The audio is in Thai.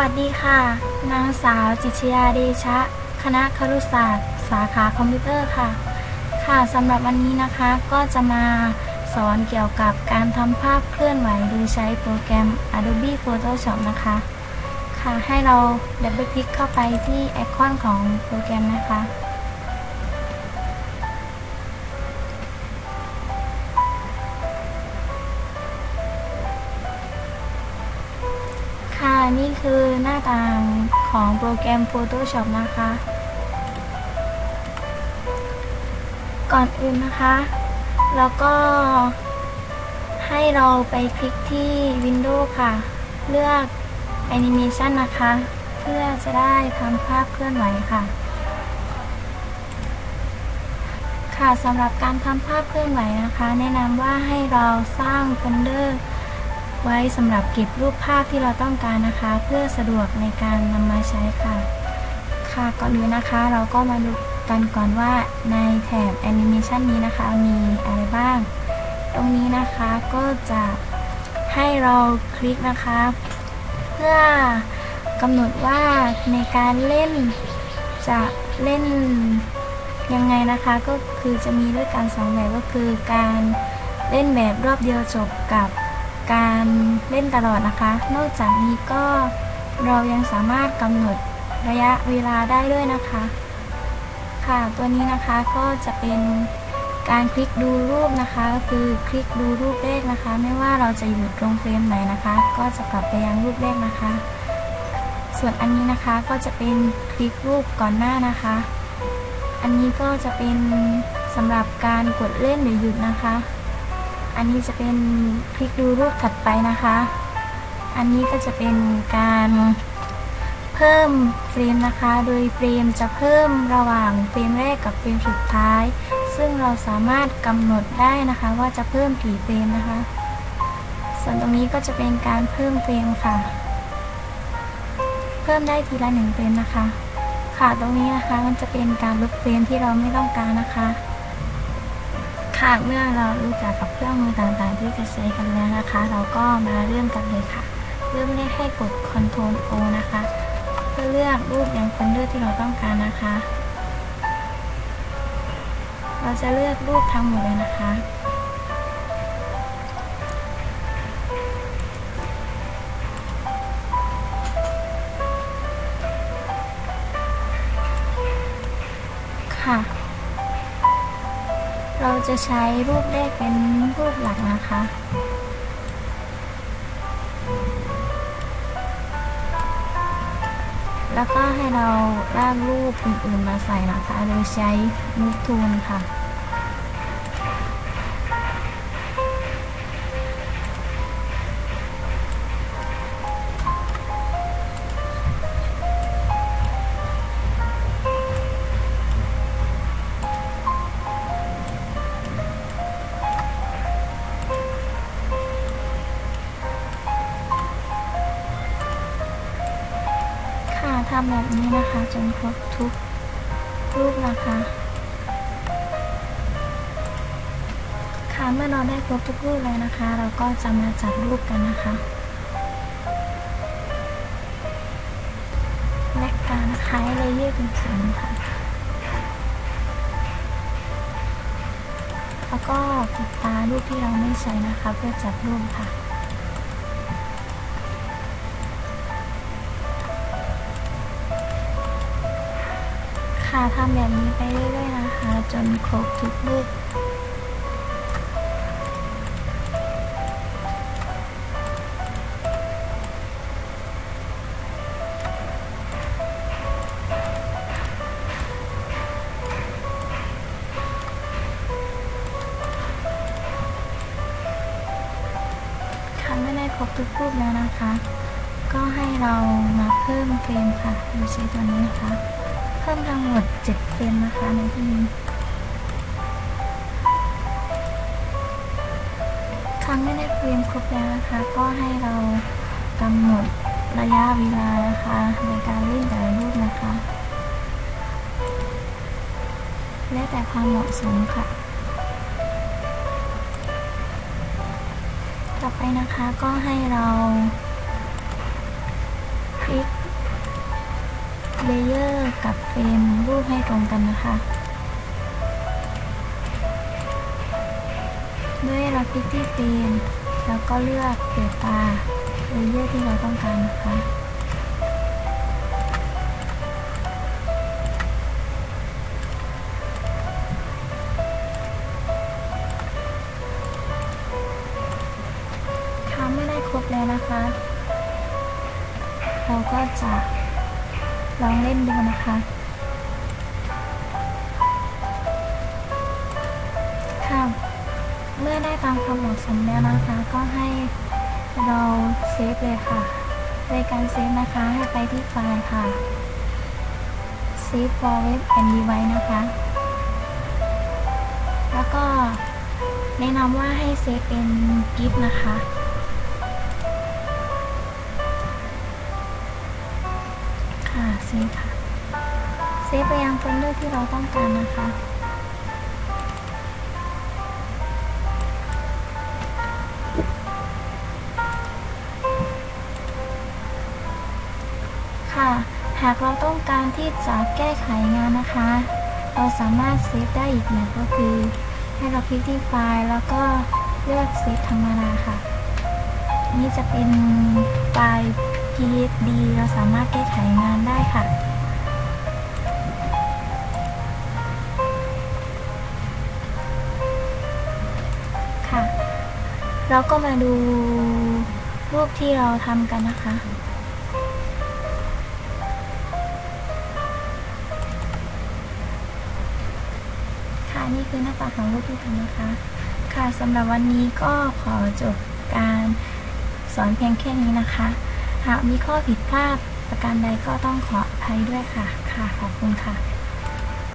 วัสดีค่ะ นางสาวจิชยาเดชะ คณะครุศาสตร์ สาขาคอมพิวเตอร์ค่ะ ค่ะสำหรับวันนี้นะคะก็จะมาสอนเกี่ยวกับการทำภาพเคลื่อนไหวโดยใช้โปรแกรม Adobe Photoshop นะคะ ค่ะให้เราดับเบิลคลิกเข้าไปที่ไอคอนของโปรแกรมนะคะ นี่คือหน้าต่างของโปรแกรม Photoshop นะคะ ก่อนอื่นนะคะ แล้วก็ให้เราไปคลิกที่ Windows ค่ะ เลือก Animation นะคะ เพื่อจะได้ทำภาพเคลื่อนไหวค่ะ ค่ะสำหรับการทำภาพเคลื่อนไหวนะคะ แนะนำว่าให้เราสร้างโฟลเดอร์ ไว้สำหรับเก็บรูปภาพที่เราต้องการนะคะ เพื่อสะดวกในการนำมาใช้ค่ะ ค่ะก่อนอื่นนะคะเราก็มาดูกันก่อนว่าในแถบแอนิเมชันนี้นะคะมีอะไรบ้าง ตรงนี้นะคะก็จะให้เราคลิกนะคะ เพื่อกำหนดว่าในการเล่นจะเล่นยังไงนะคะก็คือจะมีด้วยกันสองแบบก็คือการเล่นแบบรอบเดียวจบกับ การเล่นตลอดนะคะ นอกจากนี้ก็เรายังสามารถกำหนดระยะเวลาได้ด้วยนะคะ ค่ะตัวนี้นะคะก็จะเป็นการคลิกดูรูปนะคะ ก็คือคลิกดูรูปแรกนะคะ ไม่ว่าเราจะอยู่ตรงเฟรมไหนนะคะ ก็จะกลับไปยังรูปแรกนะคะ ส่วนอันนี้นะคะก็จะเป็นคลิกรูปก่อนหน้านะคะ อันนี้ก็จะเป็นสำหรับการกดเล่นหรือหยุดนะคะ อันนี้จะเป็นคลิกดูรูปถัดไปนะคะ อันนี้ก็จะเป็นการเพิ่มเฟรมนะคะ โดยเฟรมจะเพิ่มระหว่างเฟรมแรกกับเฟรมสุดท้าย ซึ่งเราสามารถกำหนดได้นะคะ ว่าจะเพิ่มกี่เฟรมนะคะ ส่วนตรงนี้ก็จะเป็นการเพิ่มเฟรมค่ะ เพิ่มได้ทีละหนึ่งเฟรมนะคะ ค่ะตรงนี้นะคะมันจะเป็นการลบเฟรมที่เราไม่ต้องการนะคะ ค่ะ เมื่อเรารู้จักกับเครื่องมือต่างๆ ที่จะใช้กันแล้วนะคะ เราก็มาเริ่มกันเลยค่ะ เริ่มแรกให้กด Ctrl O นะคะ เพื่อเลือกรูปยังโฟลเดอร์ที่เราต้องการนะคะ เราจะเลือกรูปทั้งหมดเลยนะคะค่ะ เราจะใช้รูปแรกเป็นรูปหลักนะคะ แล้วก็ให้เราลากรูปอื่นๆมาใส่นะคะ โดยใช้ Move Tool ค่ะำแบบนี้นะคะ จนครบทุกรูปนะคะค่ะเมื่อเราได้ครบทุกรูปเลยนะคะ เราก็จะมาจัดรูปกันนะคะและการคล้ายเลเยอร์เป็นสีค่ะแล้วก็ปิดตารูปที่เราไม่ใช้นะคะ เพื่อจัดรูปค่ะ ค่ะทำแบบนี้ไปเรื่อยๆนะคะ จนครบทุกรูปค่ะไม่ได้ครบทุกรูปแล้วนะคะ ก็ให้เรามาเพิ่มเฟรมค่ะดยใช้ตัวนี้นะคะ เพิ่มทั้งหมด7เฟรมนะคะในที่นี้ครั้งไม่ได้เฟรมครบแล้วนะคะ ก็ให้เรากำหนดระยะเวลานะคะ ในการเล่นแต่ละรูปนะคะ และแต่ความเหมาะสมค่ะ ต่อไปนะคะก็ให้เราปิลิก เลเยอร์กับเฟรมรูปให้ตรงกันนะคะ ด้วยเราคลิกที่เฟรมแล้วก็เลือกเปิดตาเลเยอร์ที่เราต้องการนะคะค่ะไม่ได้ครบแล้วนะคะ เราก็จะ ลองเล่นดูนะคะ ค่ะ เมื่อได้ตามความเหมาะสมแล้วนะคะ ก็ให้เราเซฟเลยค่ะ ในการเซฟนะคะให้ไปที่ไฟล์ค่ะ Save for Web and Device นะคะ แล้วก็แนะนำว่าให้เซฟเป็น GIF นะคะ ค่ะเซฟค่ะ เซฟไปยังโฟลเดอร์ที่เราต้องการนะคะค่ะ หากเราต้องการที่จะแก้ไขงานนะคะ เราสามารถเซฟได้อีกแบบก็คือ ให้เราคลิกที่ไฟล์แล้วก็เลือกเซฟธรรมดาค่ะ นี่จะเป็นไฟล์ PSD เราสามารถแก้ไขงานได้ค่ะ ค่ะ เราก็มาดูรูปที่เราทำกันนะคะค่ะนี่คือหน้าตาของรูปที่ทำนะคะ ค่ะสำหรับวันนี้ก็ขอจบการสอนเพียงแค่นี้นะคะ หากมีข้อผิดพลาดประการใดก็ต้องขออภัยด้วยค่ะ ค่ะ ขอบคุณค่ะ